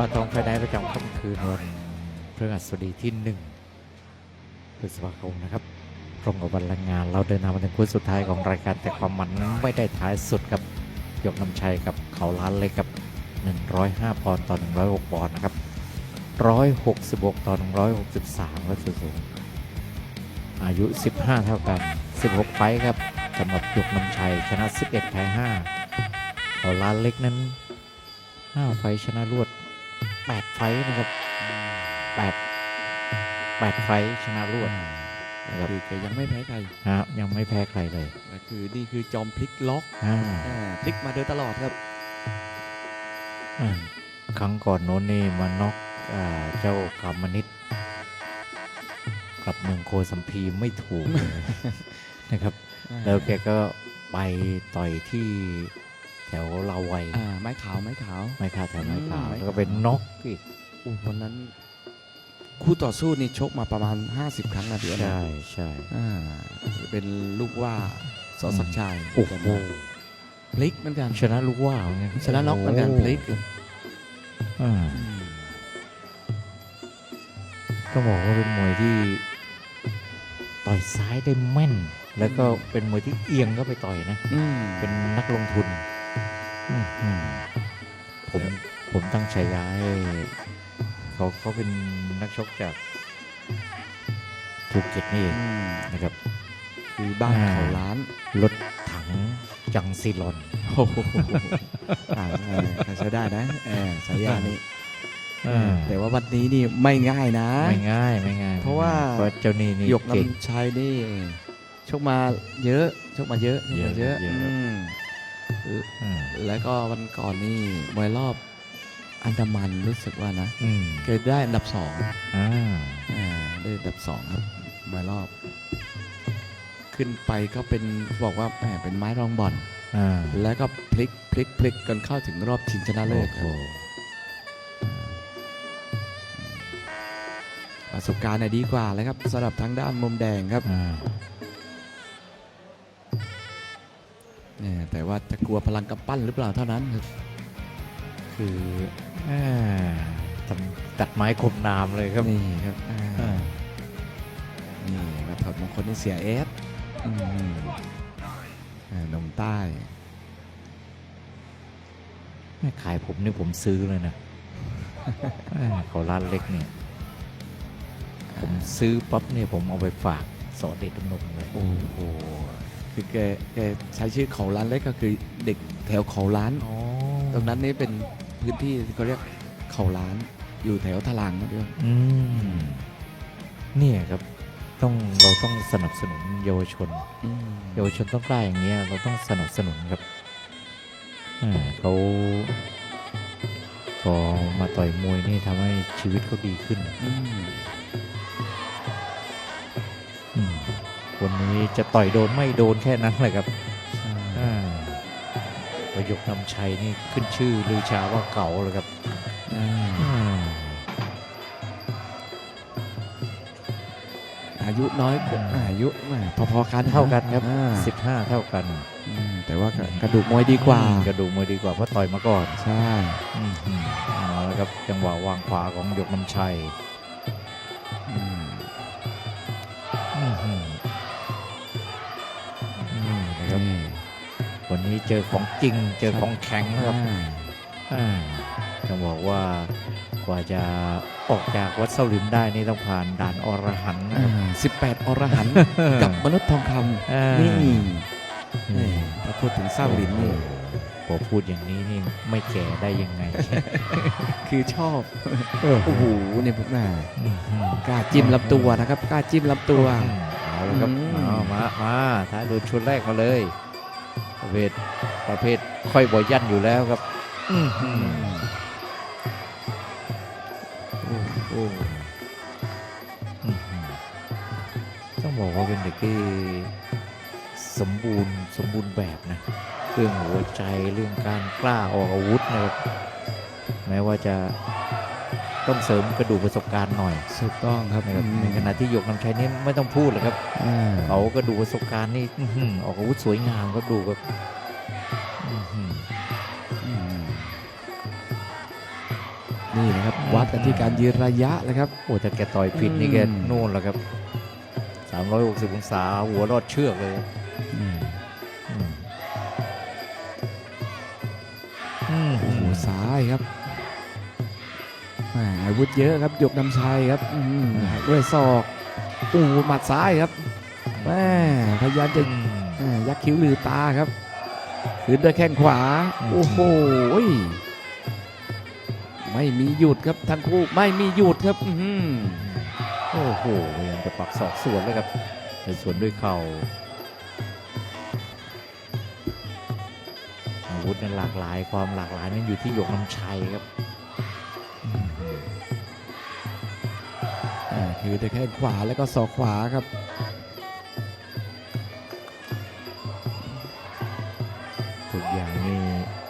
ปานทองไฟได้ประจำค่ำคืนวันพฤหัสบดีที่หนึ่งพฤษภาคมนะครับตรงกับวันแรงงาน เราเดินทางมาถึงคู่สุดท้ายของรายการแต่ความมันนั้นไม่ได้ท้ายสุดครับยกน้ำชัยกับเขาล้านเล็กครับ 105 ปอนด์ต่อ 106 ปอนด์นะครับ 166 ต่อ 163ก็สูง อายุ 15 เท่ากัน 16 ไฟครับสำหรับยกน้ำชัยชนะ 11 แพ้ 5เขาล้านเล็กนั้น 5 ไฟชนะรวด 8ไฟท์นะครับ8 8ไฟท์ชนะรวดนะครับคือแกยังไม่แพ้ใครฮะยังไม่แพ้ใครเลยก็คือนี่คือจอมพลิกล็อกอ่าอ่าพลิกมาโดยตลอดครับ อ่าครั้งก่อนโน้นนี่มาน็อกอ่าเจ้ากามนิตกับเมืองโคสัมพีไม่ถูกเลยนะครับ แล้วแกก็ไปต่อยที่ แถวลาวัยอ่าไม้ขาวไม้ขาว ไม่ค่าแถวไม้ขาวอืม แล้วก็เป็นน็อกอีกอู้วันนั้น คู่ต่อสู้นี่ชกมาประมาณ 50 ครั้งนะพี่อ้นใช่ใช่อ่าเป็นลูกว่าสอศักดิ์ชัยโอ้โหพลิกเหมือนกัน ชนะลูกว่าวไงชนะน็อกเหมือนกันพลิกอ่าอืมต้องบอกว่าเป็นมวยที่ ต่อยซ้ายได้แม่น แล้วก็เป็นมวยที่เอียงก็ไปต่อยนะ อืมเป็นนักลงทุนอื้อหือ ผมผมตั้งฉายาให้เขาเขาเป็นนักชกจากภูเก็ตนี่เองอืมนะครับ คือบ้านอ่าเขาล้านรถถังจังซีลอนโอ้โหอ่าเออใช้ได้นะเออฉายานี้อ่าแต่ว่าวันนี้นี่ไม่ง่ายนะ ไม่ง่ายไม่ง่าย เพราะว่าเพราะเจ้านี่นี่หยกเก่งน้ำชัยนี่ชกมาเยอะชกมาเยอะชกมาเยอะเยอะเย อะอืมอ่าแล้วก็วันก่อนนี่มวยรอบอันดามันรู้สึกว่านะอืมเคยได้อันดับสองอ่าอ่าได้อันดับสองครับมวยรอบ ขึ้นไปก็เป็นบอกว่าแหมเป็นไม้รองบอลอ่าแล้วก็พลิกพลิกพลิกกันเข้าถึงรอบชิงชนะเลิศคโอ้รับโหประสบการณ์น่ะดีกว่าเลยครับสำหรับทางด้านมุมแดงครับ อ่า แต่ว่าจะกลัวพลังกำปั้นหรือเปล่าเท่านั้นครับคืออ่าทำตัดไม้คมนามเลยครับ นี่ครับอ่าอ่านี่มาถอดมงคลนี่เสียเอสอืมอ่าหนมใต้แม่ขายผมนี่ผมซื้อเลยนะอ่าเขาร้านเล็กเนี่ยผมซื้อปั๊บเนี่ยผมเอาไปฝากสอเด็ดดำนงเลย โอ้โห คือแกแกใช้ชื่อเขาล้านเล็กก็คือเด็กแถวเขาล้าน อ๋อตรงนั้นนี่เป็นพื้นที่ที่เขาเรียกเขาล้านอยู่แถวทลางนะพี่อ้นอืมเนี่ยครับต้องเราต้องสนับสนุนเยาวชน อืมเยาวชนต้องกล้าอย่างเงี้ยเราต้องสนับสนุนครับอ่าเขาพอมาต่อยมวยนี่ทำให้ชีวิตเขาดีขึ้น อืม วันนี้จะต่อยโดนไม่โดนแค่นั้นเลยครับใช่อ่าประยกนำชัยนี่ขึ้นชื่อลือชาว่าเก่าเลยครับอ่าอ่าอายุน้อยกว่าอืมอายุแหมพอๆกันเท่ากันครับอ่าสิบห้าเท่ากันอืมแต่ว่ากระกระดูกมวยดีกว่า กระดูกมวยดีกว่าเพราะต่อยมาก่อน ใช่อืมอืมเอาละครับจังหวะวางขวาของยกน้ำชัย นนี้เจอของจริง เจอของแข็งนะครับอ่าอ่าจะบอกว่ากว่าจะออกจากวัดเสาหลินได้นี่ต้องผ่านด่านอรหันต์นะครับสิบแปดอรหันต์กับมนุษย์ทองคอ่าำนี่นี่นี่ถ้าพูดถึงเศร้าหลินนี่พอพูดอย่างนี้นี่ไม่แก่ได้ยังไง คือชอบเออโอ้โหเนี่ยพวกน่าอืมอืมกล้าจิ้มลำตัวนะครับกล้าจิ้มลำตัวอืมเอาละครับอืมเอามามาท้ายโดนชุดแรกมาเลย ประเภทประเภทค่อยบอยยันอยู่แล้วครับอืมอืมโอ้โหอืมอืมต้องบอกว่าเป็นเด็กที่สมบูรณ์สมบูรณ์แบบนะ เรื่องหัวใจเรื่องการกล้าออกอาวุธนะครับแม้ว่าจะ ต้องเสริมกระดูกประสบการณ์หน่อยถูกต้องครับนะครับอืมในขณะที่หยกน้ำชัยนี่ไม่ต้องพูดเลยครับอ่าเขากระดูกประสบการณ์นี่อื้อหือออกอาวุธสวยงามครับดูครับอื้อหือ อืมนี่นะครับ วัดกันที่การยืนระยะเลยครับ โอ้แต่แกต่อยผิดนี่อืมแกนู่นแล้วครับ 360 องศาหัวรอดเชือกเลยอืมอืมโอ้โหซ้ายครับแหม อาวุธเยอะครับยกนำชัยครับอื้อหือด้วยศอกโอ้โหหมัดซ้ายครับแม่พยายามจะอืมแหมยักคิ้วลือตาครับคืนด้วยแข้งขวาอืมโอ้โหไม่มีหยุดครับทั้งคู่ไม่มีหยุดครับอื้อหือโอ้โหพยายามจะปักศอกสวนเลยครับแต่สวนด้วยเข่าอาวุธนั้นหลากหลายความหลากหลายนั้นอยู่ที่หยกน้ำชัยครับ คือด้วยแข้งขวาแล้วก็ศอกขวาครับทุกอย่างนี่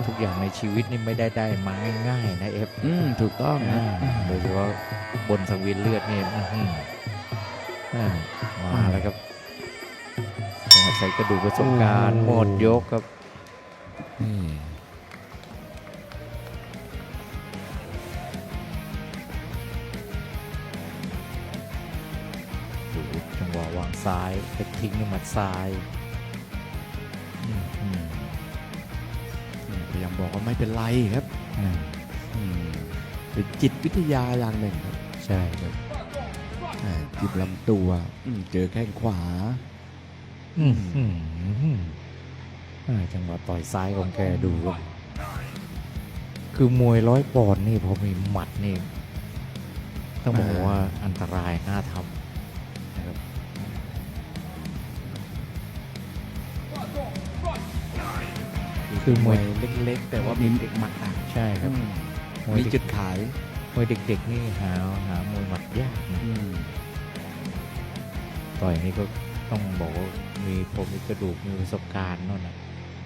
ทุกอย่างในชีวิตนี่ไม่ได้ได้มาง่ายๆนะเอฟอืมถูกต้องนะโดยเฉพาะบนสังเวียนเลือดนี่อื้อหืออ่ามาแล้วครับต้องอาศัยกระดูกประสบการณ์หมดยกครับ ทิ้งด้วยหมัดซ้ายอื้อหือพยายามบอกว่าไม่เป็นไรครับอ่าอืมเป็นจิตวิทยาอย่างหนึ่งครับ ใช่ครับอ่าจิบลำตัวอืมเจอแข้งขวาอื้อหืออ่าจังหวะต่อยซ้ายของแกดูครับคือมวยร้อยปอนด์นี่พอมีหมัดนี่ ต้องบอกว่าอันตรายน่าทำ คือมวยเล็กๆ แต่ว่ามีเด็กหมัดหนักใช่ครับอืมมวยมีเด็กจุดขายมวยเด็กๆนี่หาหามวยหมัดยากนะอืมต่อยนี่ก็ต้องบอกว่ามีผมมีกระดูกมีประสบการณ์นั่นนะ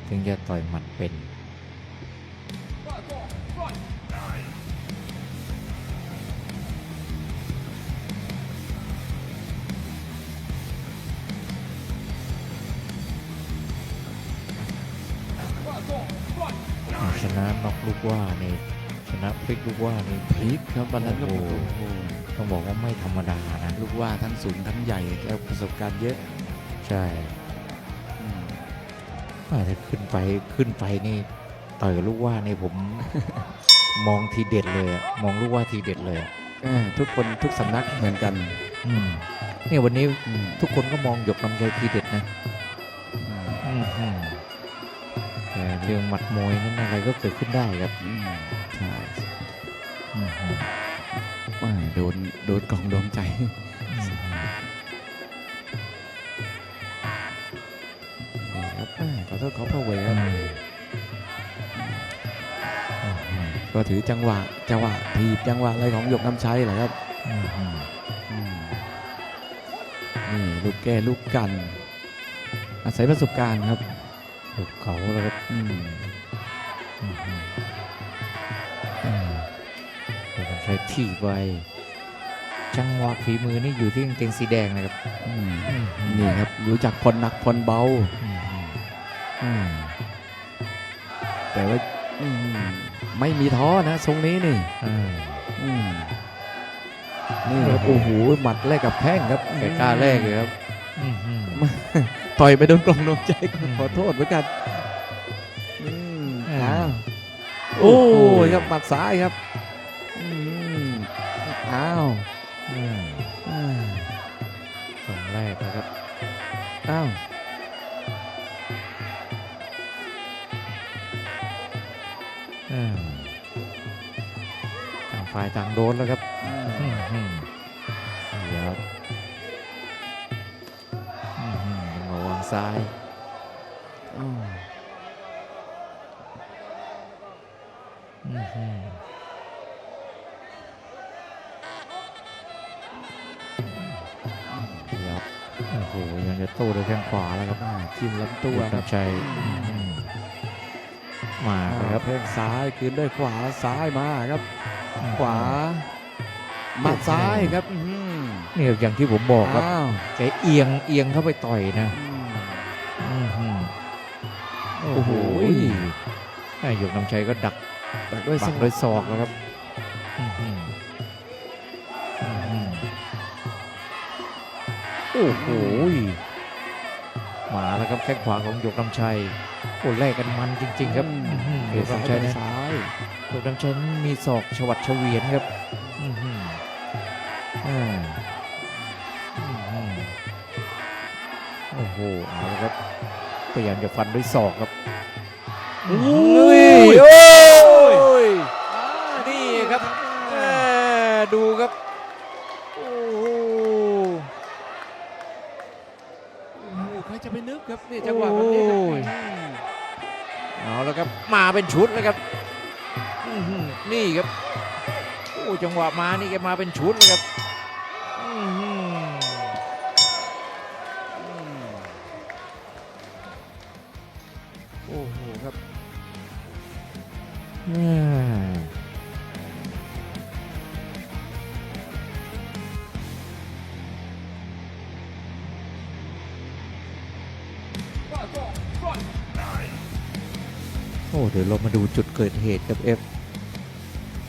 ถึงจะต่อยหมัดเป็น ลูกว่านี่ชนะพลิกลูกว่านี่พลิกครับวันนั้นก็โอ้โอ้โหโหต้องบอกว่าไม่ธรรมดานะลูกว่าทั้งสูงทั้งใหญ่แล้วประสบการณ์เยอะ ใช่อืมอ่าถ้าขึ้นไปขึ้นไปนี่ต่อยกับลูกว่านี่ผม มองทีเด็ดเลยอะมองลูกว่าทีเด็ดเลยอะอ่าทุกคนทุกสำนักเหมือนกันอืมเนี่ยวันนี้อืมทุกคนก็มองหยกลำไยทีเด็ดนะอืมอืมอืม แต่เรื่องหมัดมวยนั้นอะไรก็เกิดขึ้นได้ครับอืมใช่อืมอืมว่าโดนโดนกล่องดวงใจอืมนี่ครับอ่าขอโทษขอพระเวทอืครับมอืมอืมก็ถือจังหวะจังหวะถีบจังหวะอะไรของหยกน้ำชัยแหละครับอืมอืมอืมนี่ลูกแก้ลูกกัน อาศัยประสบการณ์ครับ ถูกเขาแล้วครับอืมอืมอืมอืมเดี๋ยวผมใช้ที่ไวจังหวะฝีมือนี่อยู่ที่กางเกงสีแดงนะครับอืมอืมนี่ครับรู้จักผ่อนหนักผ่อนเบาอืมอืมอืมแต่ว่าอืมไม่มีท้อนะทรงนี้นี่อ่าอืมนี่ครับโอ้โหหมัดแรกกับแข้งครับแกกล้าแรกเลยครับอืมอืม ต่อยไปโดนกล่องดวงใจก็อืมขอโทษเหมือนกันอืมอ่าอ้าวโอ้โอ้โหยครับหมัดซ้ายครับอืมอ้าวอืมอ่าสองแรกนะครับอ้าวอืมต่างฝ่ายต่างโดนแล้วครับ ซ้ายอือืมอืมเดี๋ยวโอ้โห ยังจะโต้ด้วยแข้งขวาแล้วครับจิ้มลำตัวตัวครับชัยมาครับเพ่งซ้ายคืนด้วยขวาซ้ายมาครับ ขวามัดซ้ายครับอือหือนี่อย่างที่ผมบอกครับแกเอียงเอียงเข้าไปต่อยนะ โอ้โหนายกน้ำชัยก็ดักดักด้วยปักด้วยศอกแล้วครับโอ้โหมาแล้วครับแข้งขวาของหยกน้ำชัยโอ้แลกกันมันจริง ๆ ครับหยกน้ำชัยนะหยกน้ำชัยมีศอกฉวัดเฉวียนครับโอ้โหเอาละครับพยายามจะฟันด้วยศอกครับ โอ้โอ้ยยโอ้ยนี่ครับแม่ดูครับโอ้โหโอ้โหใครจะไปนึกครับนี่จังหวะแบบนี้ครับโอ้ยเอาแล้วครับมาเป็นชุดเลยครับอื้อหือนี่ครับโอ้จังหวะมานี่แกมาเป็นชุดเลยครับ โอ้ เดี๋ยวเรามาดูจุดเกิดเหตุกับเอฟ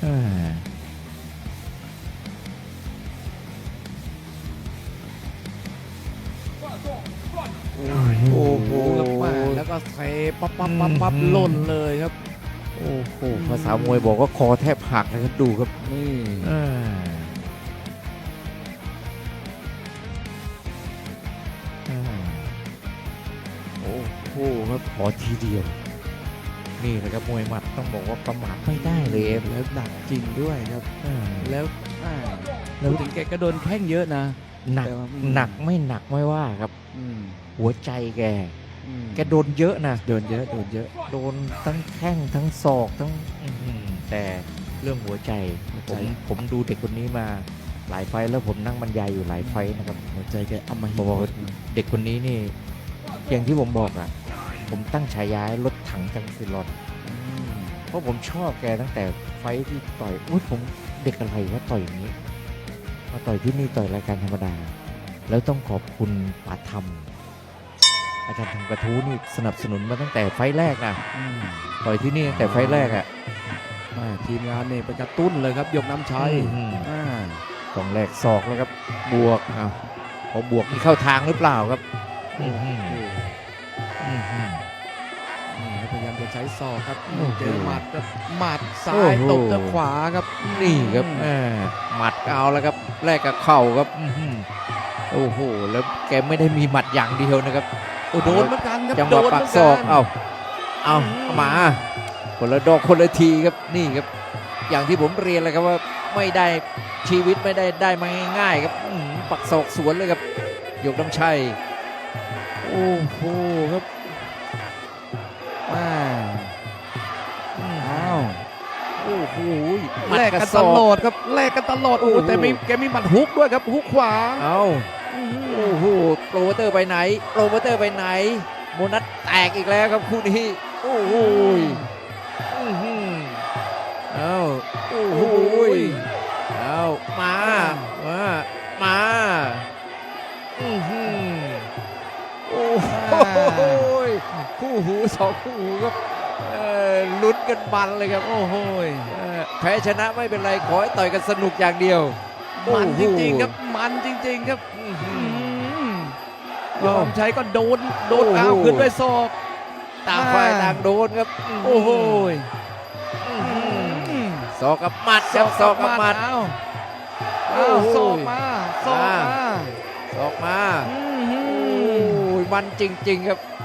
อ่าโอ้โหครับมาแล้วก็เซปั๊บปั๊บปั๊บปั๊บหล่นเลยครับ โอ้โห ภาษามวยบอกว่าคอแทบหักนะครับดูครับนี่ โอ้โหครับขอทีเดียว นี่แหละครับมวยหมัดต้องบอกว่าประมาทไม่ได้เลยเอฟแล้วหนักจริงด้วยครับอ่าแล้วอ่าแล้วถึงแกก็โดนแข้งเยอะนะหนักแต่ว่าอืมหนักไม่หนักไม่ว่าครับอืมหัวใจแกอืมแกโดนเยอะนะโดนเยอะโดนเยอะโดนทั้งแข้งทั้งศอกทั้งอื้อหือแต่เรื่องหัวใจหัวผใจมผมดูเด็กคนนี้มาหลายไฟล์แล้วผมนั่งบรรยายอยู่หลายไฟล์นะครับหัวใจแกเอามาบอกว่าเด็กคนนี้นี่ อย่างที่ผมบอกอะผมตั้งฉายาให้รถถังจังสิลอนเพราะผมชอบแกตั้งแต่ไฟท์ที่ต่อยอุ้ยผมเด็กอะไรว่าต่อยอย่างนี้ มาต่อยที่นี่ต่อยรายการธรรมดา แล้วต้องขอบคุณป๋าธรรม อาจารย์ทำกระทู้นี่สนับสนุนมาตั้งแต่ไฟท์แรกนะอืมต่อยที่นี่ตั้งแต่ไฟท์แรกอะแม่ทีมงานเนี่ยไปกระตุ้นเลยครับยกน้ำชัยอืมอ่าต้องแรกศอกแล้วครับบวกอ้าวพอบวกนี่เข้าทางหรือเปล่าครับ อื้อหืออื้อหือ นี่ครับพยายามจะใช้ศอกครับโอ้โห เจอหมัดครับหมัดซ้ายตบทางขวาครับนี่ครับแหม่หมัดเอาแล้วครับแลกกับเข่าครับ อื้อหือโอ้โห แล้วแกไม่ได้มีหมัดอย่างเดียวนะครับ โอ้โดนเหมือนกันครับจังหโดวะนปักมือนศกัอกเอาเอาเอามา คนละดอกคนละทีครับนี่ครับ อย่างที่ผมเรียนเลยครับว่าไม่ได้ชีวิตไม่ได้ได้มาง่ายๆครับอื้อหือปักศอกสวนเลยครับยกน้ำชัย อ้โหครับอ่าอื้ออ้าวโอ้โหแลกกันตลอดครับแลกกันตลอดโอ้โหโอ้โหแต่มีแกมีหมัดฮุกด้วยครับฮุกขวาเอาโอ้โหโปรโมเตอร์ไปไหนโปรโมเตอร์ไปไหนโมนัสแตกอีกแล้วครับคู่นี้โอ้โหอื้อหือเอาโอ้โหเอามามา สองคู่หูครับเอ่อลุ้นกันมันเลยครับ โอ้โหเอ่อแพ้ชนะไม่เป็นไร ขอให้ต่อยกันสนุกอย่างเดียว มันจริงๆครับ มันจริง ๆ ครับอื้อหือือมยอมใช้ก็โดน โดนโอ้โหอ้าวขึ้นด้วยศอก ต่างฝ่ายอ่าต่างโดนครับ โอ้โหอื้อหือศอกกับหมัดครับศอกกับหมัดเอาโอ้เอาโหศอกมาศอกมาศอกมาอืมโอ้ยมันจริง ๆ ครับอ่า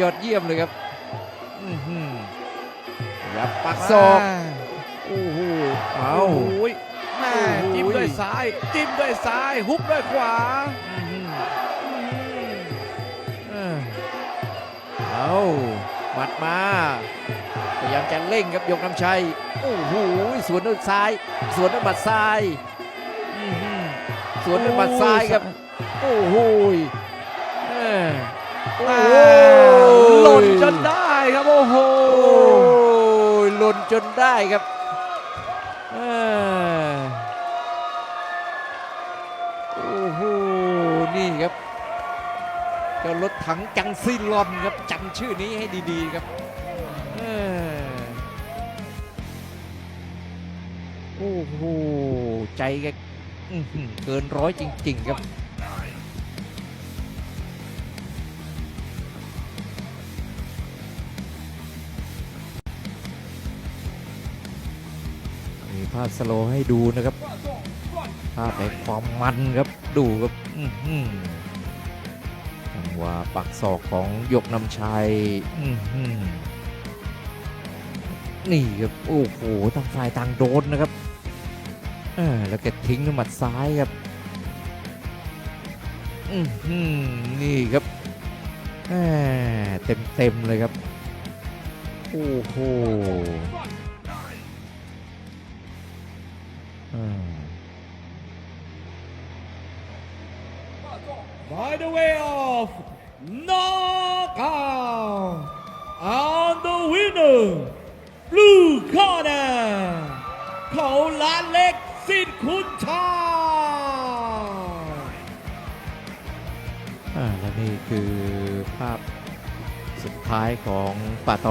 ยอดเยี่ยมเลยครับอื้อหือยับปักศอกโอ้โหเอาโอ้ยแม่โอ้โหจิ้มด้วยซ้าย จิ้มด้วยซ้าย ฮุกด้วยขวาอื้อหืออ่าเอาหมัดมา พยายามจะเร่งครับยกน้ำชัย โอ้โห สวนด้วยซ้าย สวนด้วยหมัดซ้ายอื้อหือสวนด้วยหมัดซ้ายครับ โอ้โหแม่โอ้อ่าโหหล่นจนได้ครับโอ้โหโอ้ยหล่นจนได้ครับแม่โอ้โหนี่ครับเจ้ารถถังจังซีลอนครับจำชื่อนี้ให้ดีๆครับแม่โอ้โหใจแกอื้อหือเกินร้อยจริง ๆ ครับ ภาพสโลให้ดูนะครับ ภาพแห่งความมันครับดูครับอื้อหือจังหวะปักศอกของยกนำชัยนี่ครับโอ้โหต่างฝ่ายต่างโดนนะครับแล้วแกทิ้งด้วยหมัดซ้ายครับนี่ครับเต็มเต็มเลยครับ โอ้โห By the way of knockout and the winner blue corner เขาล้านเล็กสิทธิ์คุณชาและนี่คือภาพสุดท้ายของป่าตอง